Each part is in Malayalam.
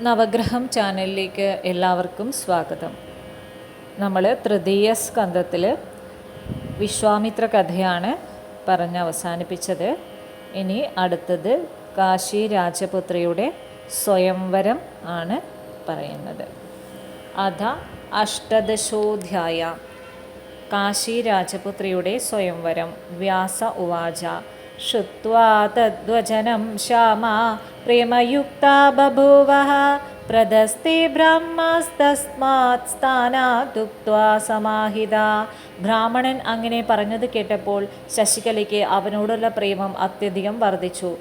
നവഗ്രഹം ചാനലിലേക്ക് എല്ലാവർക്കും സ്വാഗതം. നമ്മൾ തൃതീയ സ്കന്ധത്തിൽ വിശ്വാമിത്ര കഥയാണ് പറഞ്ഞ് അവസാനിപ്പിച്ചത്. ഇനി അടുത്തത് കാശി രാജപുത്രിയുടെ സ്വയംവരം ആണ് പറയുന്നത്. അധ അഷ്ടദശോധ്യായ കാശി രാജപുത്രിയുടെ സ്വയംവരം വ്യാസ ഉവാച. ശുത്വാ തദ്വചനം ശ്യാമാ പ്രേമയുക്താ ബഭൂവ പ്രദസ്തേ ബ്രഹ്മസ്തസ്മാത് സമാഹിത. ബ്രാഹ്മണൻ അങ്ങനെ പറഞ്ഞത് കേട്ടപ്പോൾ ശശികലയ്ക്ക് അവനോടുള്ള പ്രേമം അത്യധികം വർദ്ധിച്ചു.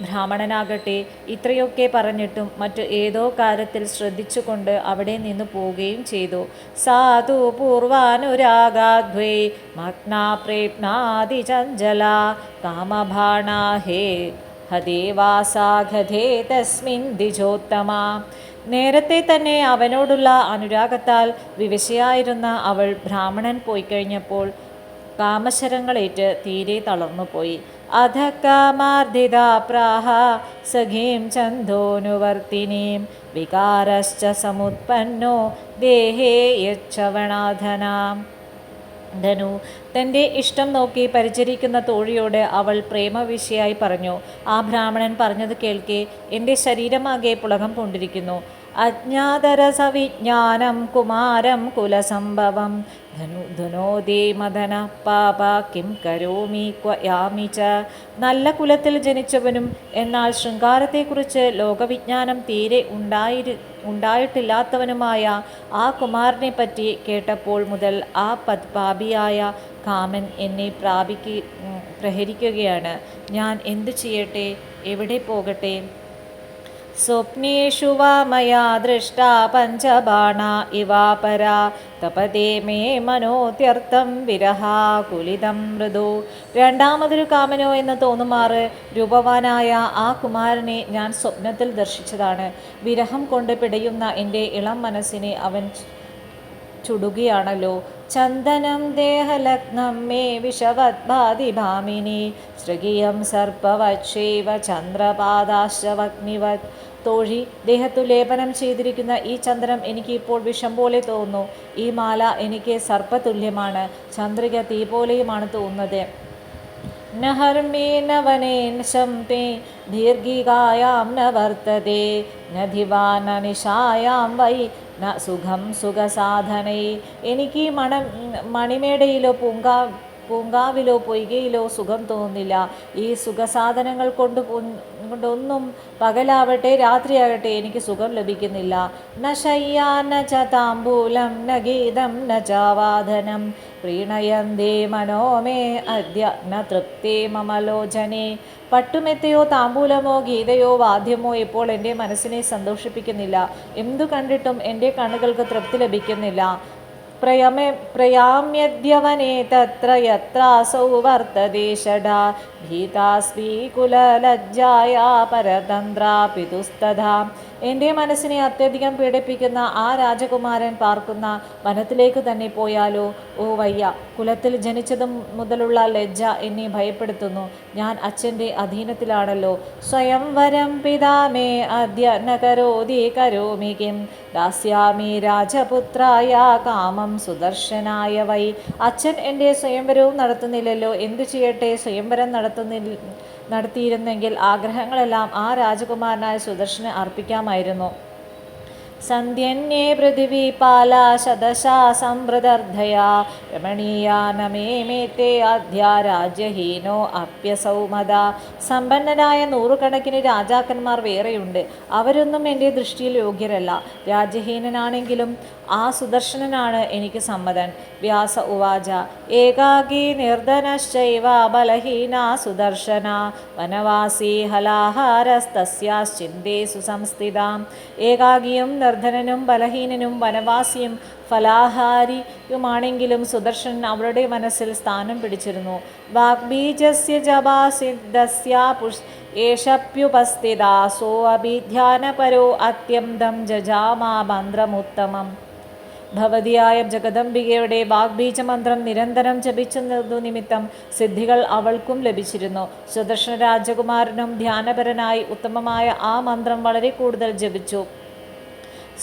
ബ്രാഹ്മണനാകട്ടെ ഇത്രയൊക്കെ പറഞ്ഞിട്ടും മറ്റു ഏതോ കാര്യത്തിൽ ശ്രദ്ധിച്ചുകൊണ്ട് അവിടെ നിന്ന് പോവുകയും ചെയ്തു. സാധു പൂർവാനുരാഗാദ്വൈ മഗ്നാ പ്രേപ്നാദിചഞ്ചല കാമഭാണാ ഹേ. ഹദേവാസാഘേ തസ്മിൻ ദിജോത്തമ നേരത്തെ തന്നെ അവനോടുള്ള അനുരാഗത്താൽ വിവശയായിരുന്ന അവൾ ബ്രാഹ്മണൻ പോയി കഴിഞ്ഞപ്പോൾ കാമശരങ്ങളേറ്റ് തീരെ തളർന്നുപോയി അധ കാമാർദ്ധിത പ്രാഹ സഖീം ചന്ദോനുവർത്തിനീം വികാരശ്ച സമുത്പന്നോ ദേഹേ യച്ഛവണാധനാം ധനു തന്റെ ഇഷ്ടം നോക്കി പരിചരിക്കുന്ന തോഴിയോട് അവൾ പ്രേമവിഷയായി പറഞ്ഞു. ആ ബ്രാഹ്മണൻ പറഞ്ഞത് കേൾക്കെ എന്റെ ശരീരമാകെ പുളകം കൊണ്ടിരിക്കുന്നു. അജ്ഞാതരസവിജ്ഞാനം കുമാരം കുലസംഭവം. ധനു ധനോദി മദന പാപ കിം കരോമി ക്വയാമി ച. നല്ല കുലത്തിൽ ജനിച്ചവനും എന്നാൽ ശൃംഗാരത്തെക്കുറിച്ച് ലോകവിജ്ഞാനം തീരെ ഉണ്ടായിരു ഉണ്ടായിട്ടില്ലാത്തവനുമായ ആ കുമാരനെ പറ്റി കേട്ടപ്പോൾ മുതൽ ആ പത് പാപിയായ കാമൻ എന്നെ പ്രാപിക്ക പ്രഹരിക്കുകയാണ്. ഞാൻ എന്തു ചെയ്യട്ടെ? എവിടെ പോകട്ടെ? സ്വപ്നേഷു വാ മയാ ദൃഷ്ടാ പഞ്ചബാണ ഇവാപരാ തപതേ മേ മനോത്യർത്ഥം വിരഹാകുലിതം മൃദു. രണ്ടാമതൊരു കാമനോ എന്ന് തോന്നുമാറ് രൂപവാനായ ആ കുമാരനെ ഞാൻ സ്വപ്നത്തിൽ ദർശിച്ചതാണ്. വിരഹം കൊണ്ട് പിടയുന്ന എന്റെ ഇളം മനസ്സിനെ അവൻ ചുടുകയാണല്ലോ. ചന്ദനം ദേഹലഗ്നം മേ വിഷവദ്ഭാതിഭാമിനി ഭാമിനി സൃഗീയം സർപ്പവക്ഷേവ ചന്ദ്രപാദാശ്രവഗ്നിവത്. തോഴി ദേഹത്തു ലേപനം ചെയ്തിരിക്കുന്ന ഈ ചന്ദ്രം എനിക്ക് ഇപ്പോൾ വിഷം പോലെ തോന്നുന്നു. ഈ മാല എനിക്ക് സർപ്പതുല്യമാണ്. ചന്ദ്രിക തീ പോലെയുമാണ് തോന്നുന്നത്. ദീർഘികായാം ന വർത്തതേ. നിശായാം വൈ ന സുഖം സുഖസാധനൈ. എനിക്ക് മണ മണിമേടയിലോ പൂങ്കാ പൂങ്കാവിലോ പൊയ്കയിലോ സുഖം തോന്നുന്നില്ല ഈ സുഖസാധനങ്ങൾ കൊണ്ട് കൊണ്ടൊന്നും പകലാവട്ടെ രാത്രിയാകട്ടെ എനിക്ക് സുഖം ലഭിക്കുന്നില്ല. ന ശയ്യാ ന ച താമ്പൂലം ന ഗീതം ന ചാവാദനം പ്രീണയന്തേ മനോമേ അദ്യ ന തൃപ്തേ മമലോചനെ പട്ടുമെത്തയോ താമ്പൂലമോ ഗീതയോ വാദ്യമോ ഇപ്പോൾ എന്റെ മനസ്സിനെ സന്തോഷിപ്പിക്കുന്നില്ല. എന്തു കണ്ടിട്ടും എന്റെ കണ്ണുകൾക്ക് തൃപ്തി ലഭിക്കുന്നില്ല. प्रयमे प्रयाम्यद्यवने तत्र यत्रासौ वर्तते षडा भीतास्वी कुललज्जाया परतन्त्रा എന്റെ മനസ്സിനെ അത്യധികം പീഡിപ്പിക്കുന്ന ആ രാജകുമാരൻ പാർക്കുന്ന വനത്തിലേക്ക് തന്നെ പോയാലോ? ഓ വയ്യ കുലത്തിൽ ജനിച്ചതും മുതലുള്ള ലജ്ജ എന്നെ ഭയപ്പെടുത്തുന്നു. ഞാൻ അച്ഛന്റെ അധീനത്തിലാണല്ലോ. സ്വയംവരം പിതാമേ അദ്യ നകരോതി കരോതി കരോമി കിം ദാസ്യാമി രാജപുത്രായ കാമം സുദർശനായ വൈ അച്ഛൻ എന്റെ സ്വയംവരവും നടത്തുന്നില്ലല്ലോ. എന്തു ചെയ്യട്ടെ? സ്വയംവരം നടത്തുന്നില്ല നടത്തിയിരുന്നെങ്കിൽ ആഗ്രഹങ്ങളെല്ലാം ആ രാജകുമാരനായ സുദർശന് അർപ്പിക്കാമായിരുന്നു. സന്ധ്യന്യേ പൃഥിവി പാല ശതശാ സംവൃതർദ്ധയാ രമണീയാനമേമേത്തെ അധ്യ രാജ്യഹീനോ അപ്യസൗമത സമ്പന്നരായ നൂറുകണക്കിന് രാജാക്കന്മാർ വേറെയുണ്ട്. അവരൊന്നും എന്റെ ദൃഷ്ടിയിൽ യോഗ്യരല്ല. രാജ്യഹീനനാണെങ്കിലും ആ സുദർശനനാണ് എനിക്ക് സമ്മതൻ. വ്യാസ ഉവാച ഏകാഗി നിർധനശ്ചൈവ ബലഹീന സുദർശന വനവാസി ഹലാഹാരസ്തസ്യാശ്ചിന്തേ സുസംസ്ഥിതാം ഏകാഗിയും നിർധനനും ബലഹീനനും വനവാസിയും ഫലാഹാരിയുമാണെങ്കിലും സുദർശൻ അവരുടെ മനസ്സിൽ സ്ഥാനം പിടിച്ചിരുന്നു. വാഗ്ബീജസ്യ ജപാസിദ്ധസ്യ പുഷ് ഏഷപ്യുപസ്ഥിതാസോ അഭിധ്യാനപരോ അത്യന്തം ജജാമാ മന്ത്രമുത്തമം. ഭവതിയായ ജഗദംബികയുടെ വാഗ്ബീജമന്ത്രം നിരന്തരം ജപിച്ചതു നിമിത്തം സിദ്ധികൾ അവൾക്കും ലഭിച്ചിരുന്നു. സുദർശന രാജകുമാരനും ധ്യാനപരനായി ഉത്തമമായ ആ മന്ത്രം വളരെ കൂടുതൽ ജപിച്ചു.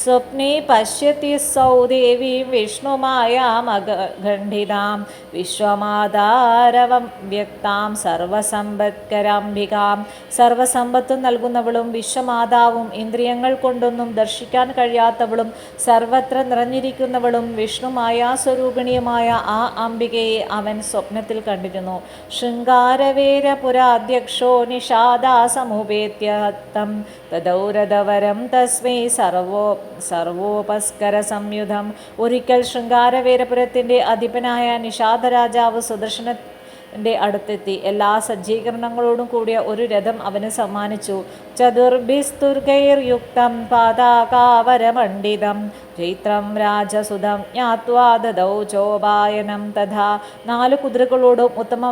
സ്വപ്നെ പശ്യത്തി സൗ ദേവീം വിഷ്ണുമായാമഖണ്ഡിതാം വിശ്വമാതാരവം വ്യക്താം. സർവസമ്പത്കരാംബികാം. സർവസമ്പത്തും നൽകുന്നവളും വിശ്വമാതാവും. ഇന്ദ്രിയങ്ങൾ കൊണ്ടൊന്നും ദർശിക്കാൻ കഴിയാത്തവളും സർവത്ര നിറഞ്ഞിരിക്കുന്നവളും വിഷ്ണുമായ സ്വരൂപിണിയുമായ ആ അംബികയെ അവൻ സ്വപ്നത്തിൽ കണ്ടിരുന്നു. ശൃംഗാരവേരപുരാധ്യക്ഷോ നിഷാദാസമുപേത്യത്തം തദൗരതവരം തസ്മൈ സർവോ സർവോപസ്കര സംയുധം ഒരിക്കൽ ശൃംഗാരവീരപുരത്തിന്റെ അധിപനായ നിഷാദ രാജാവ് സുദർശന സുദർശനന്റെ അടുത്തെത്തി. എല്ലാ സജ്ജീകരണങ്ങളോടും കൂടിയ ഒരു രഥം അവന് സമ്മാനിച്ചു. ചതുർഭിസ്തുർഗൈർയുക്തം പാതാകാവരമണ്ഡിതം. ചൈത്രം രാജസുതം ജ്ഞാത്വാ ചോപായനം തഥാ. നാല് കുതിരകളോടും ഉത്തമ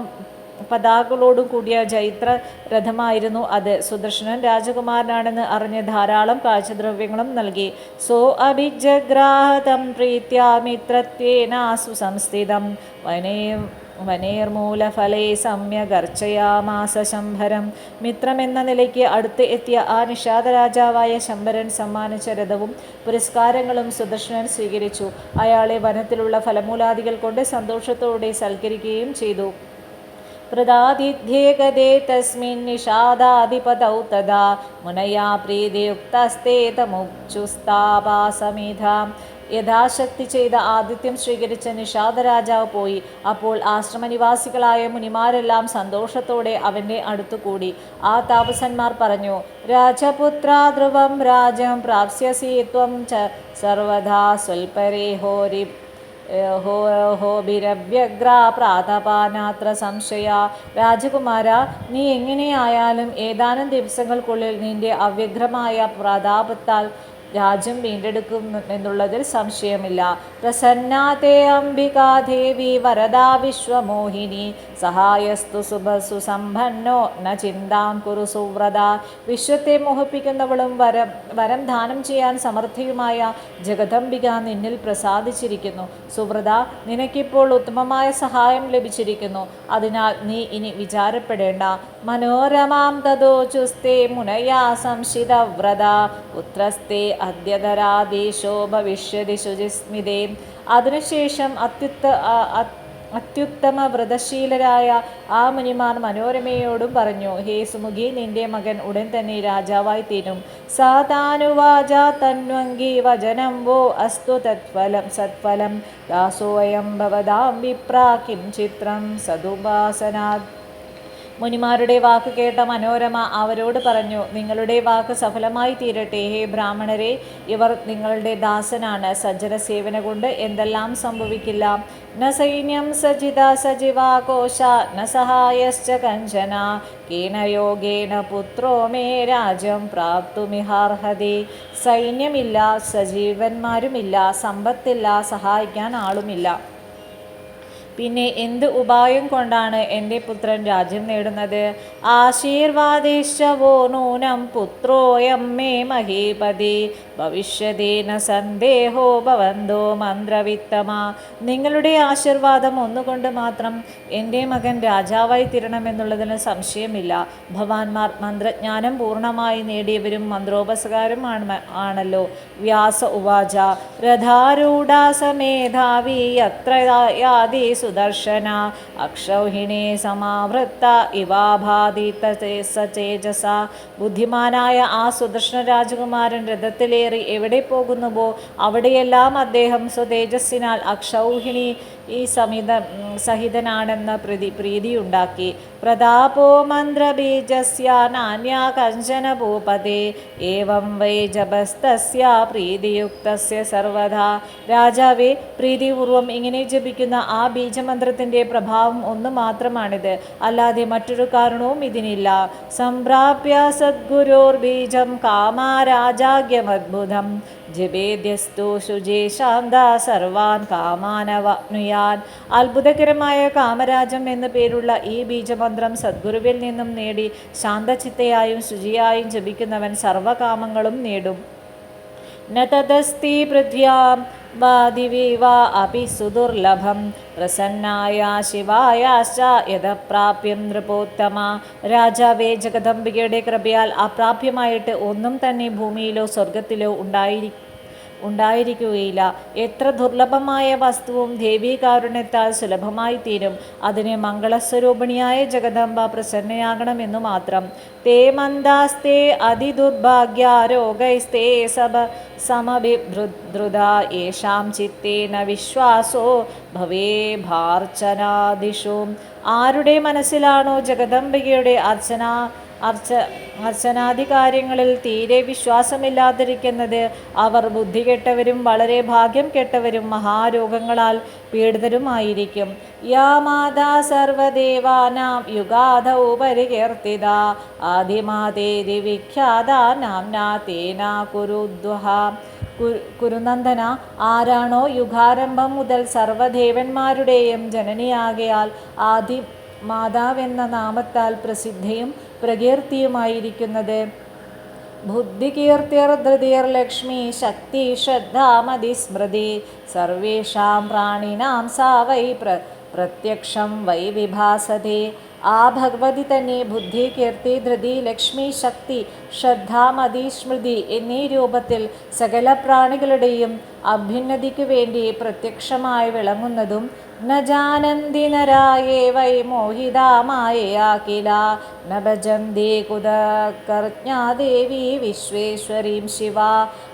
പതാകകളോടും കൂടിയ ജൈത്ര രഥമായിരുന്നു അത്. സുദർശനൻ രാജകുമാരനാണെന്ന് അറിഞ്ഞ് ധാരാളം കാഴ്ചദ്രവ്യങ്ങളും നൽകി. സോ അഭിജഗ്രാഹതം പ്രീത്യ മിത്രത്വേന സുസംസ്ഥിതം. വനേ വനേർമൂലഫലേ സമ്യഗർച്ചയാമാസ ശംഭരം. മിത്രമെന്ന നിലയ്ക്ക് അടുത്ത് എത്തിയ ആ നിഷാദ രാജാവായ ശംഭരൻ സമ്മാനിച്ച രഥവും പുരസ്കാരങ്ങളും സുദർശനൻ സ്വീകരിച്ചു. അയാളെ വനത്തിലുള്ള ഫലമൂലാദികൾ കൊണ്ട് സന്തോഷത്തോടെ സൽക്കരിക്കുകയും ചെയ്തു. പ്രദാതിഥ്യേകദേ തസ്മിൻ तदा मुनया പ്രീതിയുക്തസ്തേ തമുച്ചുസ്താപാസമിധാം യഥാശക്തി ചെയ്ത ആതിഥ്യം സ്വീകരിച്ച നിഷാദ രാജാവ് പോയി. അപ്പോൾ ആശ്രമനിവാസികളായ മുനിമാരെല്ലാം സന്തോഷത്തോടെ അവന്റെ അടുത്തു കൂടി ആ താപസന്മാർ പറഞ്ഞു രാജപുത്ര ധ്രുവം രാജം പ്രാപ്സ്യസി ത്വം ച സ്വൽപരേ ഹോരി ഹോ ഹോഭിരവ്യഗ്ര പ്രാതപാനാത്ര സംശയ. രാജകുമാര നീ എങ്ങനെയായാലും ഏതാനും ദിവസങ്ങൾക്കുള്ളിൽ നിന്റെ അവ്യഗ്രമായ പ്രതാപത്താൽ രാജ്യം വീണ്ടെടുക്കും എന്നുള്ളതിൽ സംശയമില്ല. പ്രസന്നാതേ അംബികാദേവി വരദാ വിശ്വമോഹിനി. സഹായസ്തു സുഭസു സമ്പന്നോ ന ചിന്താം കുരു സുവ്രത. വിശ്വത്തെ മോഹിപ്പിക്കുന്നവളും വരം വരം ദാനം ചെയ്യാൻ സമർത്ഥയുമായ ജഗദംബിക നിന്നിൽ പ്രസാദിച്ചിരിക്കുന്നു. സുവ്രത നിനക്കിപ്പോൾ ഉത്തമമായ സഹായം ലഭിച്ചിരിക്കുന്നു. അതിനാൽ നീ ഇനി വിചാരപ്പെടേണ്ട. മനോരമാം തതോ ചുസ്തേ മുനയാ സംശിതവ്രത പുത്രസ്തേ അദ്യതരാദേശോ ഭവിഷ്യതി ശുചിസ്മിതേ. അതിനുശേഷം അത്യുത്ത അത്യുത്തമ വ്രതശീലരായ ആ മുനിമാർ മനോരമയോടും പറഞ്ഞു ഹേ സുമുഖി നിന്റെ മകൻ ഉടൻ തന്നെ രാജാവായി തീരും. സാതാനുവാച തന്വങ്കി വചനം വോ അസ്തു തത്ഫലം സത്ഫലം. ദാസോയം ഭവതാം വിപ്രാ കിം ചിത്രം സതുപാസനാത് മുനിമാരുടെ വാക്ക് കേട്ട മനോരമ അവരോട് പറഞ്ഞു നിങ്ങളുടെ വാക്ക് സഫലമായി തീരട്ടെ ഹേ ബ്രാഹ്മണരെ. ഇവർ നിങ്ങളുടെ ദാസനാണ്. സജ്ജന സേവന കൊണ്ട് എന്തെല്ലാം സംഭവിക്കില്ല. ന സൈന്യം സജിത സജിവാകോശ ന സഹായശ്ച കഞ്ചന. കേന യോഗേന പുത്രോ മേ രാജ്യം പ്രാപ്തുമിഹാർഹതി. സൈന്യമില്ല സജീവന്മാരുമില്ല സമ്പത്തില്ല സഹായിക്കാൻ ആളുമില്ല. പിന്നെ എന്ത് ഉപായം കൊണ്ടാണ് എന്റെ പുത്രൻ രാജ്യം നേടുന്നത്? ആശീർവാദേശവോ നൂനം പുത്രോയം മേ മഹീപതി ഭവിഷ്യതേന സന്ദേഹോ ഭവന്തോ മന്ത്രവിത്തമ. നിങ്ങളുടെ ആശീർവാദം ഒന്നുകൊണ്ട് മാത്രം എന്റെ മകൻ രാജാവായി തീരണമെന്നുള്ളതിന് സംശയമില്ല. ഭവാന്മാർ മന്ത്രജ്ഞാനം പൂർണമായി നേടിയവരും മന്ത്രോപസകാരമാണ് ആണല്ലോ. വ്യാസ ഉവാച. രഥാരൂഢാസമേധാവി. യത്ര യാതി സുദർശന അക്ഷൗഹിണി സമാവൃത്ത ഇവാഭാതി സചേജസ ബുദ്ധിമാനായ ആ സുദർശന രാജകുമാരൻ രഥത്തിലേറി എവിടെ പോകുന്നുവോ അവിടെയെല്ലാം അദ്ദേഹം സ്വതേജസ്സിനാൽ അക്ഷൗഹിണി ഈ സമിത സഹിതനാണെന്ന പ്രതി പ്രീതിയുണ്ടാക്കി. പ്രതാപോ മന്ത്രബീജസ്യ നാന്യാ ഭൂപതേ ഏവം വൈ പ്രീതിയുക്തസ്യ സർവദാ രാജാവേ പ്രീതിപൂർവം ഇങ്ങനെ ജപിക്കുന്ന ആ ബീജമന്ത്രത്തിന്റെ പ്രഭാവം ഒന്ന് മാത്രമാണിത്. അല്ലാതെ മറ്റൊരു കാരണവും ഇതിനില്ല. സംപ്രാപ്യ സദ്ഗുരോർ ബീജം കാമാരാജാഗ്യമദ്ഭുതം. ജപേദ്യസ്തു ശുചേ സർവാൻ കാമാനവാപ്നുയാൻ അത്ഭുതകരമായ കാമരാജം എന്നു പേരുള്ള ഈ ബീജമന്ത്രം സദ്ഗുരുവിൽ നിന്നും നേടി ശാന്തചിത്തയായും ശുചിയായും ജപിക്കുന്നവൻ സർവകാമങ്ങളും നേടും. നതദസ്തി പൃഥ്വ്യാം വാദിവീവ അപി സുദുർലഭം. പ്രസന്നായ ശിവായാശ്ച യഥപ്രാപ്യം നൃപോത്തമ. രാജാവേ ജഗദംബികയുടെ കൃപയാൽ അപ്രാപ്യമായിട്ട് ഒന്നും തന്നെ ഭൂമിയിലോ സ്വർഗത്തിലോ ഉണ്ടായിരിക്കും ഉണ്ടായിരിക്കുകയില്ല. എത്ര ദുർലഭമായ വസ്തുവും ദേവീകാരുണ്യത്താൽ സുലഭമായി തീരും. അതിന് മംഗളസ്വരൂപിണിയായ ജഗദംബ പ്രസന്നയാകണമെന്നു മാത്രം. തേ മന്ദാസ്തേ അതിദുർഭാഗ്യാരോഗൈസ്തേ സഭ സമഭിദ്രുത യേഷാം ചിത്തേന വിശ്വാസോ ഭവേ ഭാർച്ചനാദിഷു. ആരുടെ മനസ്സിലാണോ ജഗദംബികയുടെ അർച്ചന? അർച്ച അർച്ചനാദി കാര്യങ്ങളിൽ തീരെ വിശ്വാസമില്ലാതിരിക്കുന്നത് അവർ ബുദ്ധി കെട്ടവരും വളരെ ഭാഗ്യം കെട്ടവരും മഹാരോഗങ്ങളാൽ പീഡിതരുമായിരിക്കും. യാ മാതാ സർവദേവാനാം യുഗാധ ഉപരികീർത്തിത ആദിമാതേരി വിഖ്യാത നാംനാ തേന കുരുദ്വഹ. കുരുനന്ദന ആരാണോ യുഗാരംഭം മുതൽ സർവദേവന്മാരുടെയും ജനനിയാകയാൽ ആദി മാതാവെന്ന നാമത്താൽ പ്രസിദ്ധിയും പ്രകീർത്തിയുമായിരിക്കുന്നത്. ബുദ്ധികീർത്തിർധൃതിർ ലക്ഷ്മി ശക്തി ശ്രദ്ധാമതി സ്മൃതി. സർവേഷാം പ്രാണിനാം സാ വൈ പ്ര പ്രത്യക്ഷം വൈ വിഭാസതേ. ആ ഭഗവതി തന്നെ ബുദ്ധി കീർത്തി ധൃതി ലക്ഷ്മി ശക്തി ശ്രദ്ധ മതി സ്മൃതി എന്നീ രൂപത്തിൽ സകല പ്രാണികളുടെയും അഭ്യുന്നതിക്കു വേണ്ടി പ്രത്യക്ഷമായി വിളങ്ങുന്നതും നജാനന്ദിനരായേ വൈ മോഹിതാമായ കില ന കുത കുതകർജ്ഞാദേവി വിശ്വേശ്വരീം ശിവ.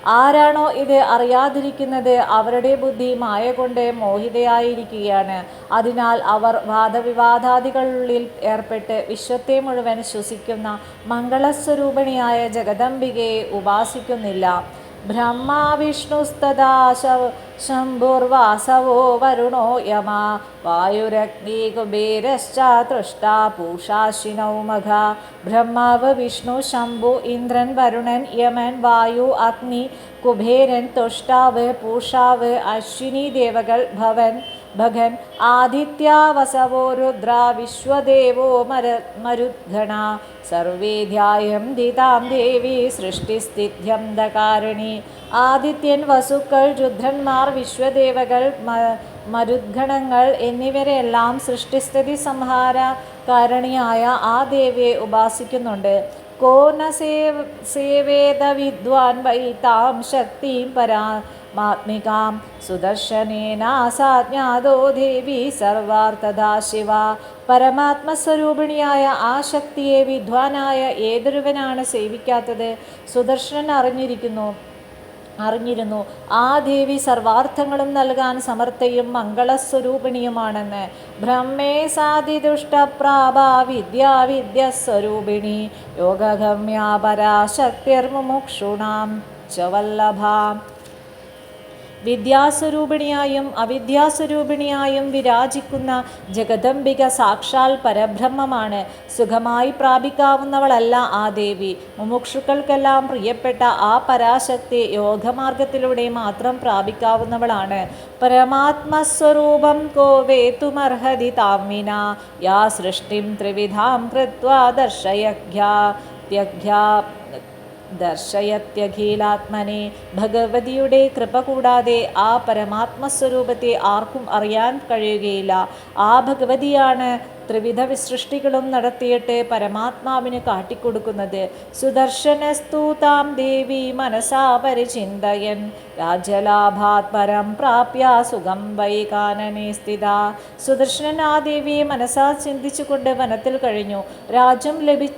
ആരാണോ ഇത് അറിയാതിരിക്കുന്നത് അവരുടെ ബുദ്ധി മായ കൊണ്ട് മോഹിതയായിരിക്കുകയാണ്. അതിനാൽ അവർ വാദവിവാദാദികളിൽ ഏർപ്പെട്ട് വിശ്വത്തെ മുഴുവൻ ശ്വസിക്കുന്ന മംഗളസ്വരൂപിണിയായ ജഗദംബികയെ ഉപാസിക്കുന്നില്ല. ബ്രഹ്മാ വിഷ്ണുസ്തദാ ശംഭുർവാസവോ വരുണോ യമ വായുരഗ്നി കുബേരശ്ച തൃഷ്ടാ പൂഷാശിനൗ മഘ ബ്രഹ്മാവ് വിഷ്ണു ശംഭു ഇന്ദ്രൻ വരുണൻ യമൻ വായു അഗ്നി കുബേരൻ തുഷ്ടാവ് പൂഷാവ് അശ്വിനി ദേവകൾ ഭവൻ ഭഗൻ ആദിത്യാവസവോ രുദ്ര വിശ്വദേവോ മര മരുദ്ഗണ. സർവേ ധ്യായം ദിതാം ദേവി സൃഷ്ടിസ്ഥിത്യന്തകാരിണി ആദിത്യൻ വസുക്കൾ രുദ്രന്മാർ വിശ്വദേവകൾ മരുദ്ഗണങ്ങൾ എന്നിവരെല്ലാം സൃഷ്ടിസ്ഥിതി സംഹാര കാരണിയായ ആ ദേവിയെ ഉപാസിക്കുന്നുണ്ട്. കോ നേവേദ വിദ്വാൻ വൈ താം ശക്തിയും പരാ മാത്മികാം സുദർശനേനാസാജ്ഞാതോ ദേവി സർവാർത്ഥദാ ശിവ പരമാത്മസ്വരൂപിണിയായ ആ ശക്തിയെ വിദ്വാനായ ഏതൊരുവനാണ് സേവിക്കാത്തത്? സുദർശനൻ അറിഞ്ഞിരിക്കുന്നു. അറിഞ്ഞിരുന്നു. ആ ദേവി സർവാർത്ഥങ്ങളും നൽകാൻ സമർത്ഥയും മംഗളസ്വരൂപിണിയുമാണെന്ന്. ബ്രഹ്മേ സാധിദുഷ്ടപ്രാപ വിദ്യാവിദ്യസ്വരൂപിണി യോഗഗമ്യ സ്വരൂപിണി ച വല്ലഭാം വിദ്യാസ്വരൂപിണിയായും അവിദ്യാസ്വരൂപിണിയായും വിരാജിക്കുന്ന ജഗദംബിക സാക്ഷാൽ പരബ്രഹ്മമാണ്. സുഖമായി പ്രാപിക്കാവുന്നവളല്ല ആ ദേവി. മുമുക്ഷുക്കൾക്കെല്ലാം പ്രിയപ്പെട്ട ആ പരാശക്തി യോഗമാർഗത്തിലൂടെ മാത്രം പ്രാപിക്കാവുന്നവളാണ്. പരമാത്മസ്വരൂപം കോ വേത്തുമർഹതി താമിന യാ സൃഷ്ടിം ത്രിവിധാം കൃത്വാ ദർശയഘ്യ ത്യഘ്യാ ദർശയത്യഖിലാത്മനെ ഭഗവതിയുടെ കൃപ കൂടാതെ ആ പരമാത്മസ്വരൂപത്തെ ആർക്കും അറിയാൻ കഴിയുകയില്ല. ആ ഭഗവതിയാണ് ത്രിവിധ വിസൃഷ്ടികളും നടത്തിയിട്ട് പരമാത്മാവിന് കാട്ടിക്കൊടുക്കുന്നത്. സുദർശനസ്തൂതാം ദേവി മനസാ പരിചിന്തയൻ. രാജ്യലാഭാത് പരം പ്രാപ്യ സുഖം വൈ കാനനെ സ്ഥിത. സുദർശനൻ ആ ദേവിയെ മനസാ ചിന്തിച്ചുകൊണ്ട് വനത്തിൽ കഴിഞ്ഞു. രാജ്യം ലഭി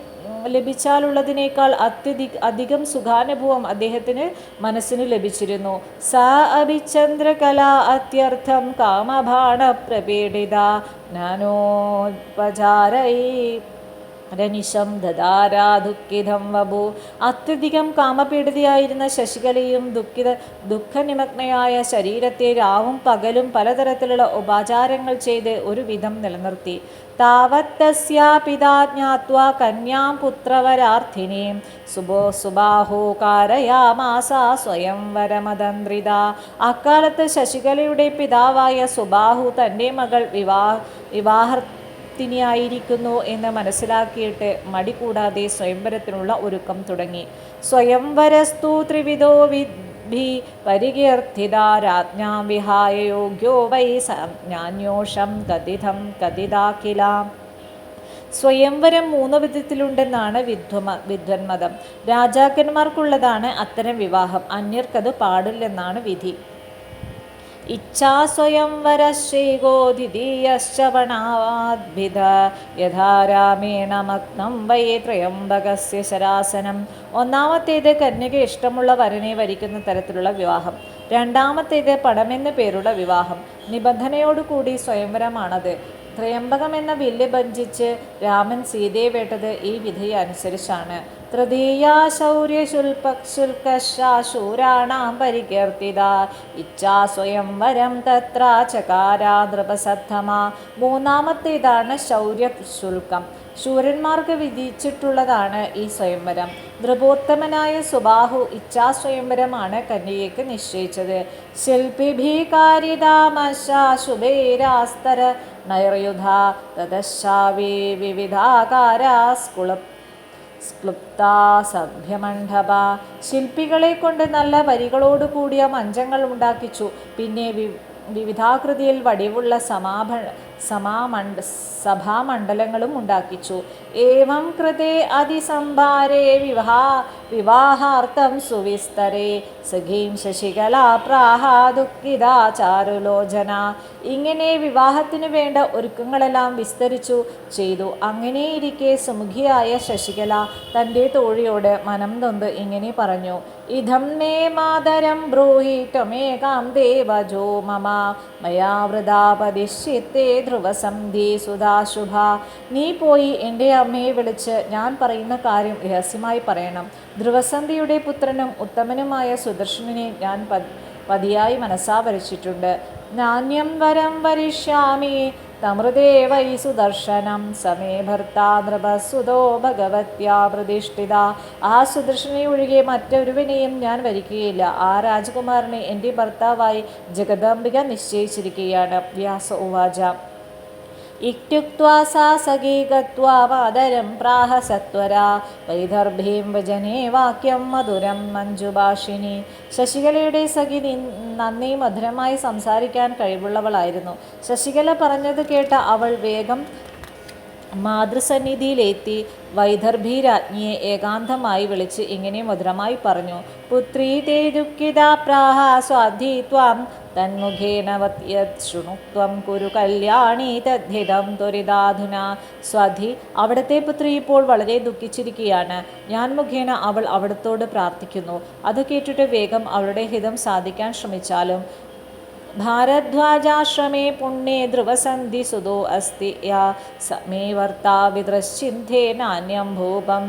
ലഭിച്ചാലുള്ളതിനേക്കാൾ അത്യധി അധികം സുഖാനുഭവം അദ്ദേഹത്തിന് മനസ്സിന് ലഭിച്ചിരുന്നു. സ അഭിചന്ദ്രകല അത്യർത്ഥം കാമഭാണ പ്രപീഡിത ജ്ഞാനോപചാരൈ രനിശം ദദാരാ ദുഃഖിതം വപു. അത്യധികം കാമപീഡിതയായിരുന്ന ശശികലയും ദുഃഖിത ദുഃഖനിമഗ്നയായ ശരീരത്തെ രാവും പകലും പലതരത്തിലുള്ള ഉപാചാരങ്ങൾ ചെയ്ത് ഒരുവിധം നിലനിർത്തി. താവത്തസ്യാ പിതാ ജ്ഞാത്വാ കന്യാം പുത്രവരാർത്ഥിനീം. സുബോ സുബാഹോ കാരയാമാസ സ്വയം സ്വയംവരമതന്ത്രിത അക്കാലത്ത് ശശികലയുടെ പിതാവായ സുബാഹു തന്റെ മകൾ വിവാഹ വിവാഹ ഭക്തിനിയായിരിക്കുന്നു എന്ന് മനസ്സിലാക്കിയിട്ട് മടി കൂടാതെ സ്വയംവരത്തിനുള്ള ഒരുക്കം തുടങ്ങി. സ്വയംവരസ്തു ത്രിവിധോ വിദ്ധി പരികീർത്തിത രാജ്ഞാം വിഹായ യോഗ്യോ വൈ സാന്യോഷം കഥിതം കഥിതാഖില. സ്വയംവരം മൂന്ന് വിധത്തിലുണ്ടെന്നാണ് വിദ്വമ വിധ്വന്മതം രാജാക്കന്മാർക്കുള്ളതാണ് അത്തരം വിവാഹം. അന്യർക്കത് പാടില്ലെന്നാണ് വിധി. ഇച്ഛാസ്വയംവരശ്രീഗോധിതീയശ്ചവണാദ്ഭിത യഥാ രാമേണ മഗ്നം വൈ ത്രയംബകസ്യ ശരാസനം. ഒന്നാമത്തേത് കന്യക ഇഷ്ടമുള്ള വരനെ വരിക്കുന്ന തരത്തിലുള്ള വിവാഹം. രണ്ടാമത്തേത് പടമെന്ന പേരുള്ള വിവാഹം. നിബന്ധനയോടുകൂടി സ്വയംവരമാണത്. ത്രയംബകം എന്ന വില്ല് ഭഞ്ചിച്ച് രാമൻ സീതയെ വേട്ടത് ഈ വിധി അനുസരിച്ചാണ്. തൃതീയാ ശൗര്യശുൽപശുൽക്കശൂരാണാം പരികീർത്തിത. ഇച്ഛാ സ്വയംവരം തത്ര ചകാരാ നൃപസദ്ധമാ. മൂന്നാമത്തേതാണ് ശൗര്യ ശുൽക്കം ശൂരന്മാർക്ക് വിധിച്ചിട്ടുള്ളതാണ് ഈ സ്വയംവരം. നൃപോത്തമനായ സുബാഹു ഇച്ഛാ സ്വയംവരമാണ് കന്യകയ്ക്ക് നിശ്ചയിച്ചത്. ശില്പിഭീകാരിതാമശുഭേരാസ്തര നൈർയുധ തതശാവി വിവിധാകാരാസ്കുള സഭ്യമണ്ഡപ ശില്പികളെ കൊണ്ട് നല്ല വരികളോട് കൂടിയ മഞ്ചങ്ങൾ ഉണ്ടാക്കിച്ചു. പിന്നെ വി വിവിധാകൃതിയിൽ വടിവുള്ള സമാഭ സമാമണ്ഡ സഭാമണ്ഡലങ്ങളും ഉണ്ടാക്കിച്ചു. ഏവം കൃതേ അതിസംഭാരേ വിവാഹ विवाहार्थं सुविस्तरे सखीं ശശികല പ്രാഹ ദുഃഖിത ചാരുലോചന. ഇങ്ങനെ വിവാഹത്തിനു വേണ്ട ഒരുക്കങ്ങളെല്ലാം വിസ്തരിച്ചു ചെയ്തു. അങ്ങനെയിരിക്കെ സുമുഖിയായ ശശികല തന്റെ തോഴിയോട് മനം നൊന്ത് ഇങ്ങനെ പറഞ്ഞു. ഇതം മേ മാതരം ബ്രൂഹി ടൊമേകാം ദേവജോ മമ. മയാ വൃതാപതിശ്ചിത്തേ ധ്രുവസന്ധി സുധാശുഭ. നീ പോയി എന്റെ അമ്മയെ വിളിച്ച് ഞാൻ പറയുന്ന കാര്യം രഹസ്യമായി പറയണം. ധ്രുവസന്ധിയുടെ പുത്രനും ഉത്തമനുമായ സുദർശനെ ഞാൻ പതിയായി മനസ്സാ വരച്ചിട്ടുണ്ട്. നാണ്യം വരം വരിഷ്യാമി തമൃദേവൈ സുദർശനം സമേ ഭർത്താ നൃപസുതോ ഭഗവത്യാ പ്രതിഷ്ഠിത. ആ സുദർശനെ ഒഴികെ മറ്റൊരുവിനെയും ഞാൻ വരിക്കുകയില്ല ആ രാജകുമാരനെ എന്റെ ഭർത്താവായി ജഗദാംബിക നിശ്ചയിച്ചിരിക്കുകയാണ്. വ്യാസ ഉവാച. ഇത്യുക്വാ സാ സഖീ ഗത്വാ പ്രാഹ സത്വരാ വാക്യം മധുരം മഞ്ജുഭാഷിണി ശശികലയുടെ സഖി നന്ദി മധുരമായി സംസാരിക്കാൻ കഴിവുള്ളവളായിരുന്നു. ശശികല പറഞ്ഞത് കേട്ട അവൾ വേഗം മാതൃസന്നിധിയിലെത്തി വൈദർഭി രാജ്ഞിയെ ഏകാന്തമായി വിളിച്ച് ഇങ്ങനെ മധുരമായി പറഞ്ഞു. പുത്രീ തേ ദുഃഖിത പ്രാഹ സ്വാധി ത്വാം തന്മുഖേന ശൃണുത്വം കുരു കല്യാണി തദ്ധിതം ത്വരിതാധുന. സ്വധി അവിടുത്തെ പുത്രി ഇപ്പോൾ വളരെ ദുഃഖിച്ചിരിക്കുകയാണ്. ഞാൻ മുഖേന അവൾ അവിടത്തോട് പ്രാർത്ഥിക്കുന്നു. അത് കേട്ടിട്ട് വേഗം അവളുടെ ഹിതം സാധിക്കാൻ ശ്രമിച്ചാലും. भारद्वाजाश्रमे पुण्ये ध्रुवसन्धिसुतो अस्ति या स मे वर्ता विद्रश्चिन्धे നാന്യം ഭൂപം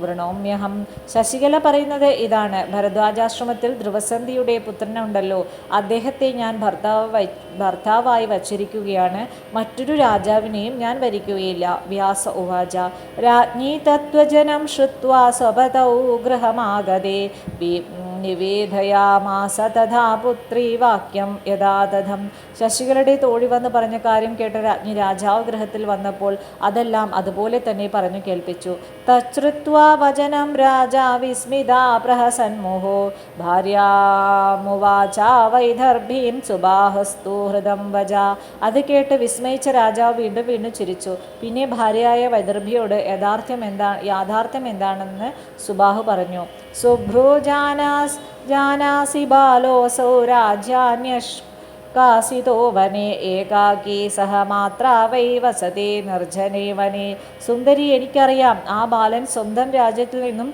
വൃണോമ്യഹം ശശികല പറയുന്നത് ഇതാണ് ഭരദ്വാജാശ്രമത്തിൽ ധ്രുവസന്ധിയുടെ പുത്രനുണ്ടല്ലോ അദ്ദേഹത്തെ ഞാൻ ഭർത്താവ് ഭർത്താവായി വച്ചിരിക്കുകയാണ് മറ്റൊരു രാജാവിനെയും ഞാൻ വരിക്കുകയില്ല വ്യാസ ഉവാച രാജ്ഞി തത്വജനം ശ്രുത്വാ സ്വപതൗ ഗൃഹമാഗതേ നിവേദയാമാസ തഥാ പുത്രി വാക്യം യഥാതഥം. ശശികളുടെ തോഴി വന്ന് പറഞ്ഞ കാര്യം കേട്ട രാജ്ഞി രാജാവ് ഗൃഹത്തിൽ വന്നപ്പോൾ അതെല്ലാം അതുപോലെ തന്നെ പറഞ്ഞു കേൾപ്പിച്ചു. തശ്രുത്വാ വചനം രാജാ വിസ്മിതാ പ്രഹസന്മുഹോ. ഭാര്യാമുവാച വൈദർഭീം സുബാഹസ്തു ഹൃദം വജ. അത് കേട്ട് വിസ്മയിച്ച രാജാവ് വീണ്ടും വീണ്ടും ചിരിച്ചു. പിന്നെ ഭാര്യയായ വൈദർഭിയോട് യഥാർത്ഥ്യം എന്താ യാഥാർത്ഥ്യം എന്താണെന്ന് സുബാഹു പറഞ്ഞു. സുഭ്രോ ബാലോസോ രാജ്യാന്യഷ് കാസിതോ വനെ ഏകാകി സഹ മാത്ര വൈ വസതി നിർജനെ വനെ. സുന്ദരി എനിക്കറിയാം ആ ബാലൻ സ്വന്തം രാജ്യത്തിൽ നിന്നും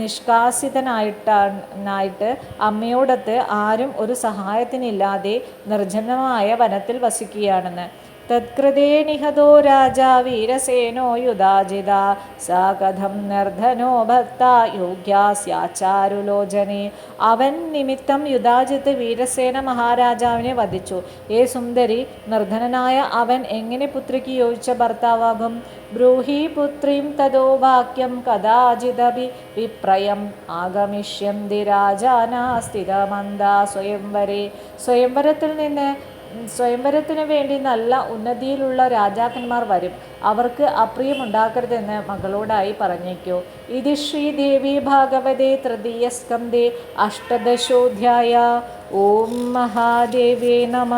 നിഷ്കാസിതനായിട്ടായിട്ട് അമ്മയോടത്ത് ആരും ഒരു സഹായത്തിനില്ലാതെ നിർജനമായ വനത്തിൽ വസിക്കുകയാണെന്ന്. തത്കൃതേ നിഹതോ രാജാ വീരസേനോ യുധാജിത സാ കഥം നിർധനോ ഭക്ത യോഗ്യാസ്യാചാരുലോചനെ അവൻ നിമിത്തം യുധാജിത്ത് വീരസേന മഹാരാജാവിനെ വധിച്ചു. ഏ സുന്ദരി നിർധനനായ അവൻ എങ്ങനെ പുത്രിക്ക് യോജിച്ച ഭർത്താവാകും? ബ്രൂഹി പുത്രീം തതോ വാക്യം കഥാചിതപി വിപ്രയം. ആഗമിഷ്യന്തി രാജാനാ സ്ഥിതമന്ദ സ്വയംവരെ. സ്വയംവരത്തിൽ നിന്ന് സ്വയംവരത്തിന് വേണ്ടി നല്ല ഉന്നതിയിലുള്ള രാജാക്കന്മാർ വരും. അവർക്ക് അപ്രിയമുണ്ടാക്കരുതെന്ന് മകളോടായി പറഞ്ഞേക്കോ. ഇത് ശ്രീദേവി ഭാഗവതേ തൃതീയ സ്കന്ധേ അഷ്ടദശോധ്യായ. ഓം മഹാദേവേ നമ.